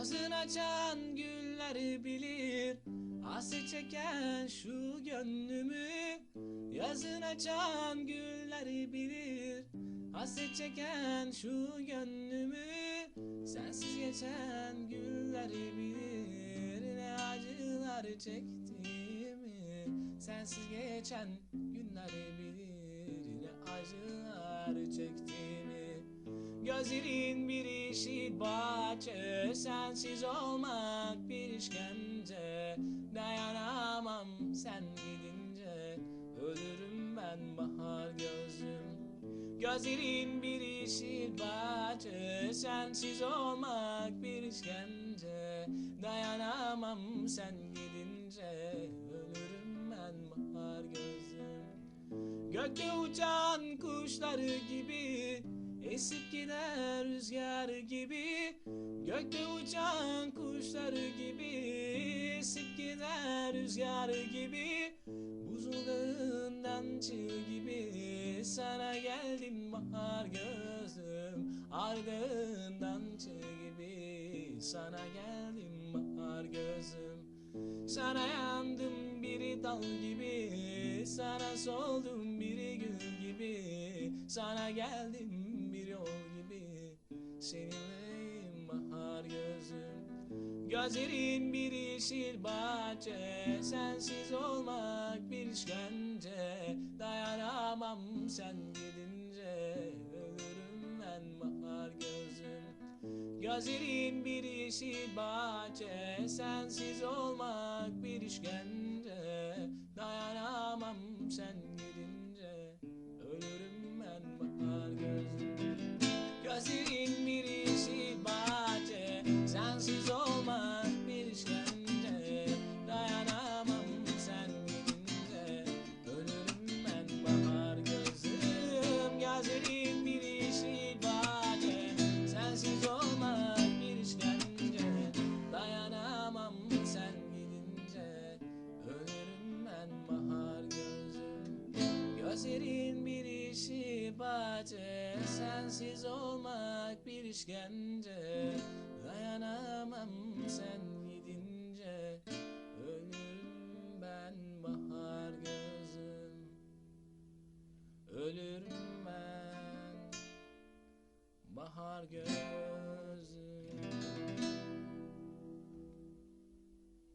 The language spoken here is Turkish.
Yazın açan gülleri bilir. Hasret çeken şu gönlümü. Yazın açan gülleri bilir. Hasret çeken şu gönlümü. Sensiz geçen günleri bilir. Ne acılar çektiğimi. Sensiz geçen günleri bilir. Ne acılar çektiğimi Gözlerin bir işi bahçe. Sensiz olmak bir işkence. Dayanamam sen gidince. Ölürüm ben bahar gözüm. Gözlerin bir işi bahçe. Sensiz olmak bir işkence. Dayanamam sen gidince. Ölürüm ben bahar gözüm. Gökte uçan kuşları gibi Esip gider rüzgar gibi Gökte uçan kuşları gibi. Esip gider rüzgar gibi Buzulağından çığ gibi. Sana geldim bahar gözüm Ardından çığ gibi. Sana geldim bahar gözüm sana yandım biri dal gibi. Sana soldum biri gül gibi. Sana geldim Seninleyim bahar gözüm. Gözlerin bir yeşil bahçe Sensiz olmak bir işkence. Dayanamam sen gidince Ölürüm ben bahar gözüm. Gözlerin bir yeşil bahçe Sensiz olmak bir işkence. Dayanamam sen Kaderin bir işi bahçe Sensiz olmak bir işkence. Dayanamam sen gidince Ölürüm ben bahar gözüm. Ölürüm ben bahar gözüm.